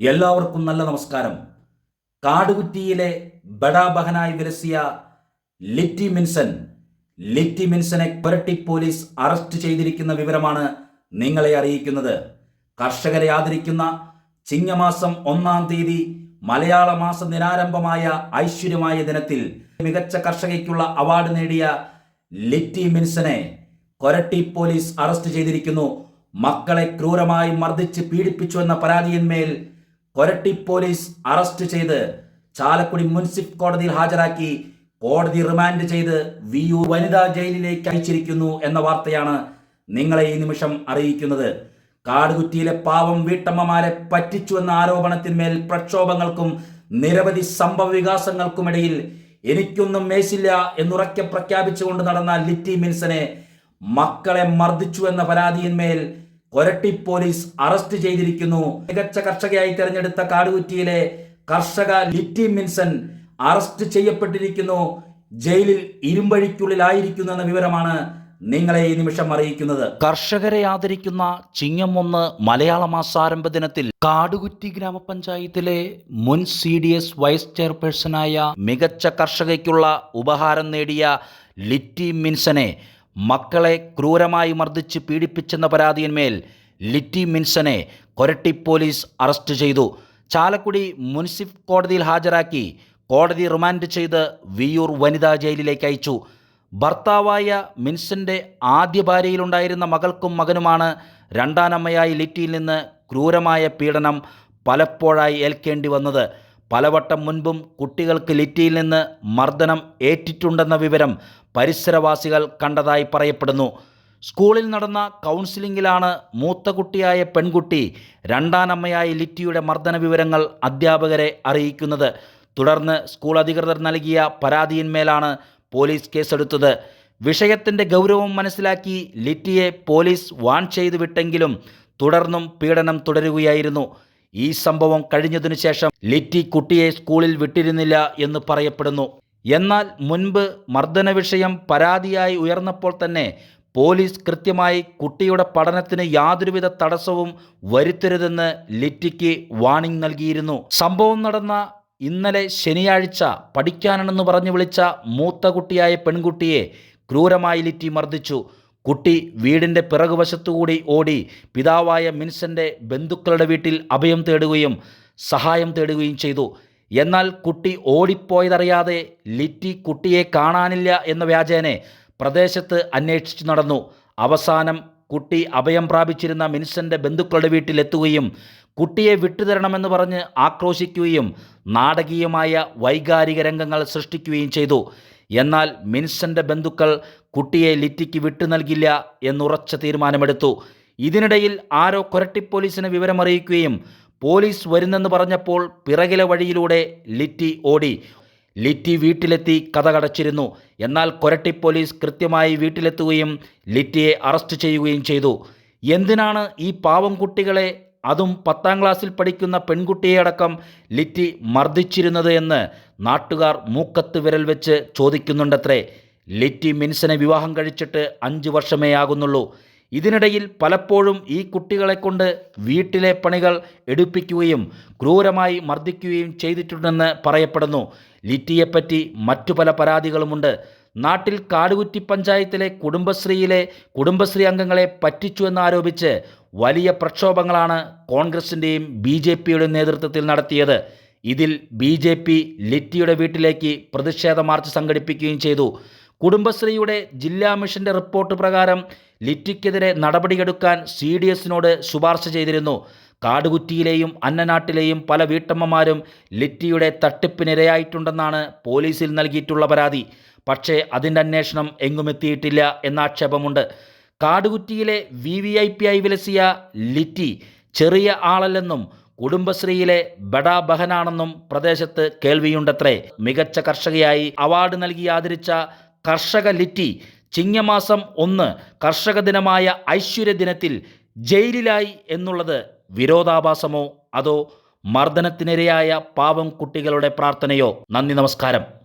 എല്ലാവർക്കും നല്ല നമസ്കാരം. കാടുകുറ്റിയിലെ ബഡാബഹനായി വിലസിയ ലിറ്റി മിൻസൺ ലിറ്റി മിൻസനെ പുരട്ടി പോലീസ് അറസ്റ്റ് ചെയ്തിരിക്കുന്ന വിവരമാണ് നിങ്ങളെ അറിയിക്കുന്നത്. കർഷകരെ ആദരിക്കുന്ന ചിങ്ങമാസം ഒന്നാം തീയതി മലയാള മാസ ദിനാരംഭമായ ഐശ്വര്യമായ ദിനത്തിൽ മികച്ച കർഷകയ്ക്കുള്ള അവാർഡ് നേടിയ ലിറ്റി മിൻസനെ കൊരട്ടി പോലീസ് അറസ്റ്റ് ചെയ്തിരിക്കുന്നു. മക്കളെ ക്രൂരമായി മർദ്ദിച്ച് പീഡിപ്പിച്ചു എന്ന കൊരട്ടി പോലീസ് അറസ്റ്റ് ചെയ്ത് ചാലക്കുടി മുനിസിപ്പൽ കോടതിയിൽ ഹാജരാക്കി കോടതി റിമാൻഡ് ചെയ്ത് വിയു വനിതാ ജയിലിലേക്ക് അയച്ചിരിക്കുന്നു എന്ന വാർത്തയാണ് നിങ്ങളെ ഈ നിമിഷം അറിയിക്കുന്നത്. കാടുകുറ്റിയിലെ പാവം വീട്ടമ്മമാരെ പറ്റിച്ചു എന്ന ആരോപണത്തിന്മേൽ പ്രക്ഷോഭങ്ങൾക്കും നിരവധി സംഭവ വികാസങ്ങൾക്കുമിടയിൽ എനിക്കൊന്നും മേശില്ല എന്നുറക്കെ പ്രഖ്യാപിച്ചുകൊണ്ട് നടന്ന ലിറ്റി മിൻസനെ മക്കളെ മർദ്ദിച്ചു എന്ന പരാതിയിന്മേൽ കൊരട്ടി പോലീസ് അറസ്റ്റ് ചെയ്തിരിക്കുന്നു. മികച്ച കർഷകയായി തെരഞ്ഞെടുത്ത കാടുകുറ്റിയിലെ കർഷക ലിറ്റി മിൻസൺ അറസ്റ്റ് ചെയ്യപ്പെട്ടിരിക്കുന്നു. ജയിലിൽ ഇരുമ്പഴിക്കുള്ളിലായിരിക്കുന്നു എന്ന വിവരമാണ് നിങ്ങളെ ഈ നിമിഷം അറിയിക്കുന്നത്. കർഷകരെ ആദരിക്കുന്ന ചിങ്ങം ഒന്ന് മലയാള മാസാരംഭ ദിനത്തിൽ കാടുകുറ്റി ഗ്രാമപഞ്ചായത്തിലെ മുൻ സി ഡി എസ് വൈസ് ചെയർപേഴ്സണായ മികച്ച കർഷകയ്ക്കുള്ള ഉപഹാരം നേടിയ ലിറ്റി മിൻസനെ മക്കളെ ക്രൂരമായി മർദ്ദിച്ച് പീഡിപ്പിച്ചെന്ന പരാതിയിന്മേൽ ലിറ്റി മിൻസനെ കൊരട്ടി പോലീസ് അറസ്റ്റ് ചെയ്തു. ചാലക്കുടി മുനിസിഫ് കോടതിയിൽ ഹാജരാക്കി കോടതി റിമാൻഡ് ചെയ്ത് വിയൂർ വനിതാ ജയിലിലേക്ക് അയച്ചു. ഭർത്താവായ മിൻസന്റെ ആദ്യ ഭാര്യയിലുണ്ടായിരുന്ന മകൾക്കും മകനുമാണ് രണ്ടാനമ്മയായി ലിറ്റിയിൽ നിന്ന് ക്രൂരമായ പീഡനം പലപ്പോഴായി ഏൽക്കേണ്ടി വന്നത്. പലവട്ടം മുൻപും കുട്ടികൾക്ക് ലിറ്റിയിൽ നിന്ന് മർദ്ദനം ഏറ്റിട്ടുണ്ടെന്ന വിവരം പരിസരവാസികൾ കണ്ടതായി പറയപ്പെടുന്നു. സ്കൂളിൽ നടന്ന കൗൺസിലിംഗിലാണ് മൂത്ത കുട്ടിയായ പെൺകുട്ടി രണ്ടാനമ്മയായ ലിറ്റിയുടെ മർദ്ദന വിവരങ്ങൾ അധ്യാപകരെ അറിയിക്കുന്നത്. തുടർന്ന് സ്കൂൾ അധികൃതർ നൽകിയ പരാതിയിന്മേലാണ് പോലീസ് കേസെടുത്തത്. വിഷയത്തിന്റെ ഗൗരവം മനസ്സിലാക്കി ലിറ്റിയെ പോലീസ് വാൺ ചെയ്തു വിട്ടെങ്കിലും തുടർന്നും പീഡനം തുടരുകയായിരുന്നു. ഈ സംഭവം കഴിഞ്ഞതിനു ശേഷം ലിറ്റി കുട്ടിയെ സ്കൂളിൽ വിട്ടിരുന്നില്ല എന്ന് പറയപ്പെടുന്നു. എന്നാൽ മുൻപ് മർദ്ദന വിഷയം പരാതിയായി ഉയർന്നപ്പോൾ തന്നെ പോലീസ് കൃത്യമായി കുട്ടിയുടെ പഠനത്തിന് യാതൊരുവിധ തടസ്സവും വരുത്തരുതെന്ന് ലിറ്റിക്ക് വാണിംഗ് നൽകിയിരുന്നു. സംഭവം നടന്ന ഇന്നലെ ശനിയാഴ്ച പഠിക്കാനെന്ന് പറഞ്ഞു വിളിച്ച മൂത്ത കുട്ടിയായ പെൺകുട്ടിയെ ക്രൂരമായി ലിറ്റി മർദ്ദിച്ചു. കുട്ടി വീടിന്റെ പിറകുവശത്തുകൂടി ഓടി പിതാവായ മിൻസന്റെ ബന്ധുക്കളുടെ വീട്ടിൽ അഭയം തേടുകയും സഹായം തേടുകയും ചെയ്തു. എന്നാൽ കുട്ടി ഓടിപ്പോയതറിയാതെ ലിറ്റി കുട്ടിയെ കാണാനില്ല എന്ന വ്യാജേനെ പ്രദേശത്ത് അന്വേഷിച്ചു നടന്നു. അവസാനം കുട്ടി അഭയം പ്രാപിച്ചിരുന്ന മിൻസന്റെ ബന്ധുക്കളുടെ വീട്ടിലെത്തുകയും കുട്ടിയെ വിട്ടുതരണമെന്ന് പറഞ്ഞ് ആക്രോശിക്കുകയും നാടകീയമായ വൈകാരിക രംഗങ്ങൾ സൃഷ്ടിക്കുകയും ചെയ്തു. എന്നാൽ മിൻസന്റെ ബന്ധുക്കൾ കുട്ടിയെ ലിറ്റിക്ക് വിട്ടു നൽകില്ല എന്നുറച്ച തീരുമാനമെടുത്തു. ഇതിനിടയിൽ ആരോ കൊരട്ടി പോലീസിന് വിവരമറിയിക്കുകയും പോലീസ് വരുന്നെന്ന് പറഞ്ഞപ്പോൾ പിറകിലെ വഴിയിലൂടെ ലിറ്റി ഓടി. ലിറ്റി വീട്ടിലെത്തി കഥകടച്ചിരുന്നു. എന്നാൽ കൊരട്ടി പോലീസ് കൃത്യമായി വീട്ടിലെത്തുകയും ലിറ്റിയെ അറസ്റ്റ് ചെയ്യുകയും ചെയ്തു. എന്തിനാണ് ഈ പാവം കുട്ടികളെ അതും പത്താം ക്ലാസ്സിൽ പഠിക്കുന്ന പെൺകുട്ടിയെയടക്കം ലിറ്റി മർദ്ദിച്ചിരുന്നത് എന്ന് നാട്ടുകാർ മൂക്കത്ത് വിരൽ വെച്ച് ചോദിക്കുന്നുണ്ടത്രേ. ലിറ്റി മിൻസനെ വിവാഹം കഴിച്ചിട്ട് അഞ്ച് വർഷമേ ആകുന്നുള്ളൂ. ഇതിനിടയിൽ പലപ്പോഴും ഈ കുട്ടികളെ കൊണ്ട് വീട്ടിലെ പണികൾ എടുപ്പിക്കുകയും ക്രൂരമായി മർദ്ദിക്കുകയും ചെയ്തിട്ടുണ്ടെന്ന് പറയപ്പെടുന്നു. ലിറ്റിയെപ്പറ്റി മറ്റു പല പരാതികളുമുണ്ട്. നാട്ടിൽ കാടുകുറ്റി പഞ്ചായത്തിലെ കുടുംബശ്രീയിലെ കുടുംബശ്രീ അംഗങ്ങളെ പറ്റിച്ചു എന്നാരോപിച്ച് വലിയ പ്രക്ഷോഭങ്ങളാണ് കോൺഗ്രസിന്റെയും ബി ജെ പിയുടെയും നേതൃത്വത്തിൽ നടത്തിയത്. ഇതിൽ ബി ജെ പി ലിറ്റിയുടെ വീട്ടിലേക്ക് പ്രതിഷേധ മാർച്ച് സംഘടിപ്പിക്കുകയും ചെയ്തു. കുടുംബശ്രീയുടെ ജില്ലാ മിഷന്റെ റിപ്പോർട്ട് പ്രകാരം ലിറ്റിക്കെതിരെ നടപടിയെടുക്കാൻ സി ഡി എസിനോട് ശുപാർശ ചെയ്തിരുന്നു. കാടുകുറ്റിയിലെയും അന്നനാട്ടിലെയും പല വീട്ടമ്മമാരും ലിറ്റിയുടെ തട്ടിപ്പിനിരയായിട്ടുണ്ടെന്നാണ് പോലീസിൽ നൽകിയിട്ടുള്ള പരാതി. പക്ഷേ അതിന്റെ അന്വേഷണം എങ്ങുമെത്തിയിട്ടില്ല എന്ന ആക്ഷേപമുണ്ട്. കാടുകുറ്റിയിലെ വി വി ഐ പി ആയി വിലസിയ ലിറ്റി ചെറിയ ആളല്ലെന്നും കുടുംബശ്രീയിലെ ബഡാ ബഹനാണെന്നും പ്രദേശത്ത് കേൾവിയുണ്ടത്രേ. മികച്ച കർഷകയായി അവാർഡ് നൽകി ആദരിച്ച കർഷക ലിറ്റി ചിങ്ങമാസം ഒന്ന് കർഷക ദിനമായ ഐശ്വര്യ ദിനത്തിൽ ജയിലിലായി എന്നുള്ളത് വിരോധാഭാസമോ അതോ മർദ്ദനത്തിനിരയായ പാവം കുട്ടികളുടെ പ്രാർത്ഥനയോ? നന്ദി നമസ്കാരം.